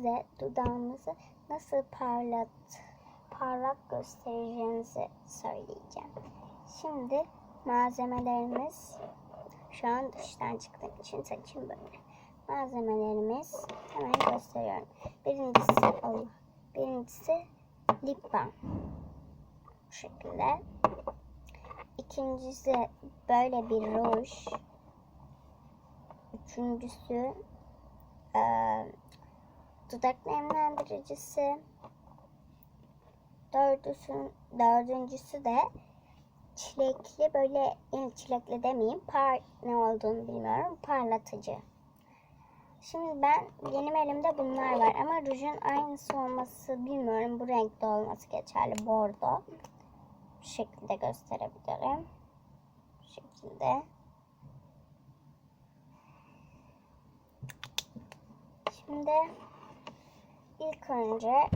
size dudağınızı nasıl parlat parlak göstereceğinizi söyleyeceğim. Şimdi malzemelerimiz şu an dıştan çıktığım için saçım böyle. Malzemelerimiz hemen gösteriyorum. Birincisi Allah. Birincisi lip balm. Bu şekilde. İkincisi böyle bir ruj. Üçüncüsü dudak nemlendiricisi. Dördüncüsü, dördüncüsü de çilekli böyle çilekli demeyeyim par ne olduğunu bilmiyorum parlatıcı. Şimdi ben benim elimde bunlar var ama rujun aynısı olması bilmiyorum bu renkte olması geçerli bordo. Bu şekilde gösterebilirim. Bu şekilde. Şimdi ilk önce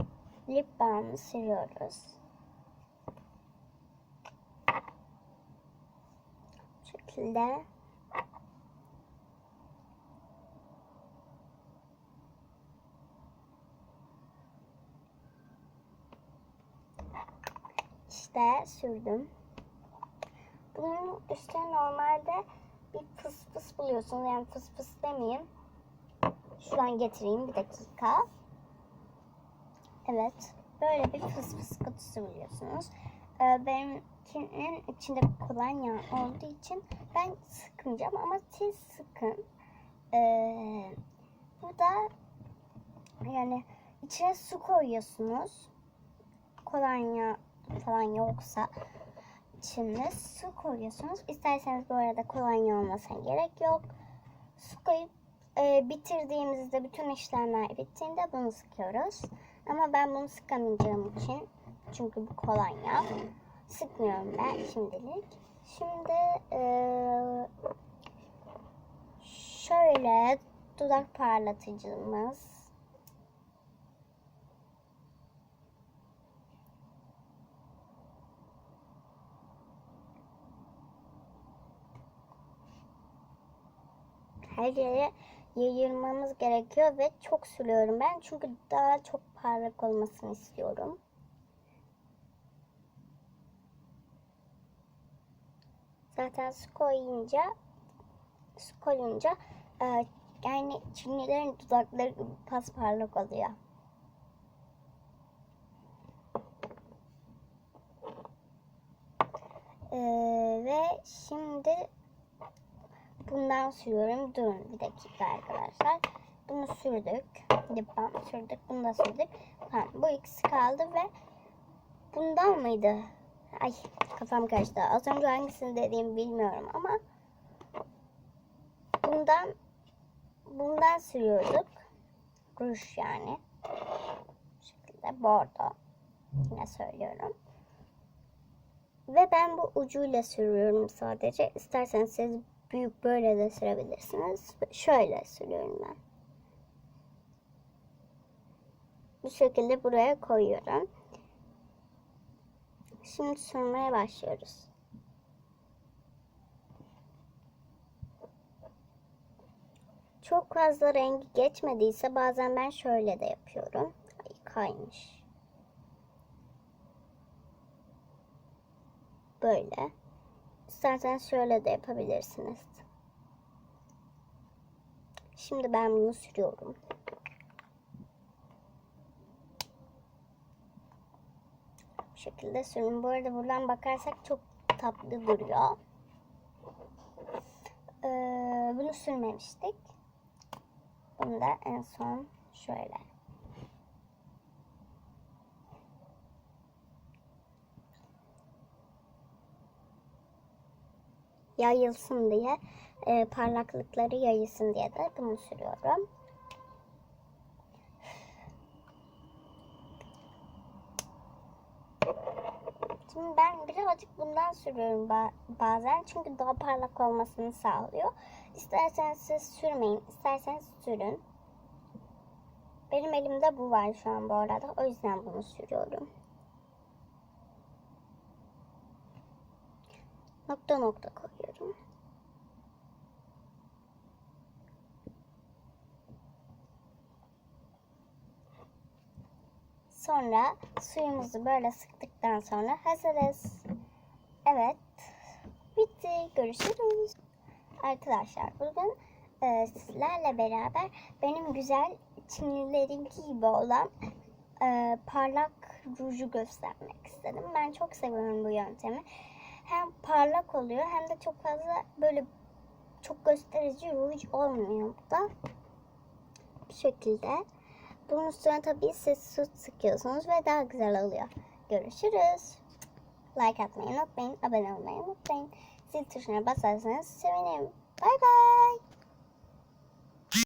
lip balmı sürüyoruz. Bu şekilde. İşte sürdüm. Bunun üstüne normalde bir fıs fıs buluyorsunuz. Yani fıs fıs demeyeyim. Şuradan getireyim bir dakika. Evet. Böyle bir fıs fıs kutusu biliyorsunuz. Ee, benimkinin içinde kolonya olduğu için ben sıkmayacağım ama siz sıkın. Ee, burada yani içine su koyuyorsunuz. Kolonya falan yoksa içinde su koyuyorsunuz. İsterseniz bu arada kolonya olmasına gerek yok. Su koyup e, bitirdiğimizde bütün işlemler bittiğinde bunu sıkıyoruz. Ama ben bunu sıkamayacağım için çünkü bu kolonya sıkmıyorum ben şimdilik. Şimdi şöyle dudak parlatıcımız her yere yayılmamız gerekiyor ve çok sürüyorum ben çünkü daha çok parlak olmasını istiyorum. Zaten su koyunca su koyunca e, yani Çinlilerin dudakları pasparlak oluyor. E, ve şimdi bundan sürüyorum. Durun bir dakika arkadaşlar. Bunu sürdük. Lip sürdük. Bunu da sürdük. Tamam, bu ikisi kaldı ve bundan mıydı? Ay kafam karıştı. Az önce hangisini dediğimi bilmiyorum ama bundan bundan sürüyorduk. Ruj yani. Bu şekilde bordo. Yine söylüyorum. Ve ben bu ucuyla sürüyorum sadece. İsterseniz siz büyük böyle de sürebilirsiniz. Şöyle sürüyorum ben. Bu şekilde buraya koyuyorum. Şimdi sürmeye başlıyoruz. Çok fazla rengi geçmediyse bazen ben şöyle de yapıyorum. Ay kaymış. Böyle. İsterseniz şöyle de yapabilirsiniz. Şimdi ben bunu sürüyorum. Bu şekilde sürün. Bu arada buradan bakarsak çok tatlı duruyor. Ee, bunu sürmemiştik. Bunu da en son şöyle. Yayılsın diye e, parlaklıkları yayılsın diye de bunu sürüyorum. Şimdi ben birazcık bundan sürüyorum ba- bazen çünkü daha parlak olmasını sağlıyor. İsterseniz siz sürmeyin, isterseniz sürün. Benim elimde bu var şu an bu arada. O yüzden bunu sürüyorum. Nokta nokta koyuyorum. Sonra suyumuzu böyle sıktıktan sonra hazırız. Evet. Bitti. Görüşürüz. Arkadaşlar bugün e, sizlerle beraber benim güzel Çinlilerinki gibi olan e, parlak ruju göstermek istedim. Ben çok seviyorum bu yöntemi. Hem parlak oluyor hem de çok fazla böyle çok gösterici ruj olmuyor bu da. Bu şekilde. Bunun üstüne tabii siz süt sıkıyorsunuz ve daha güzel oluyor. Görüşürüz. Like atmayı unutmayın. Abone olmayı unutmayın. Zil tuşuna basarsanız sevinirim. Bay bay.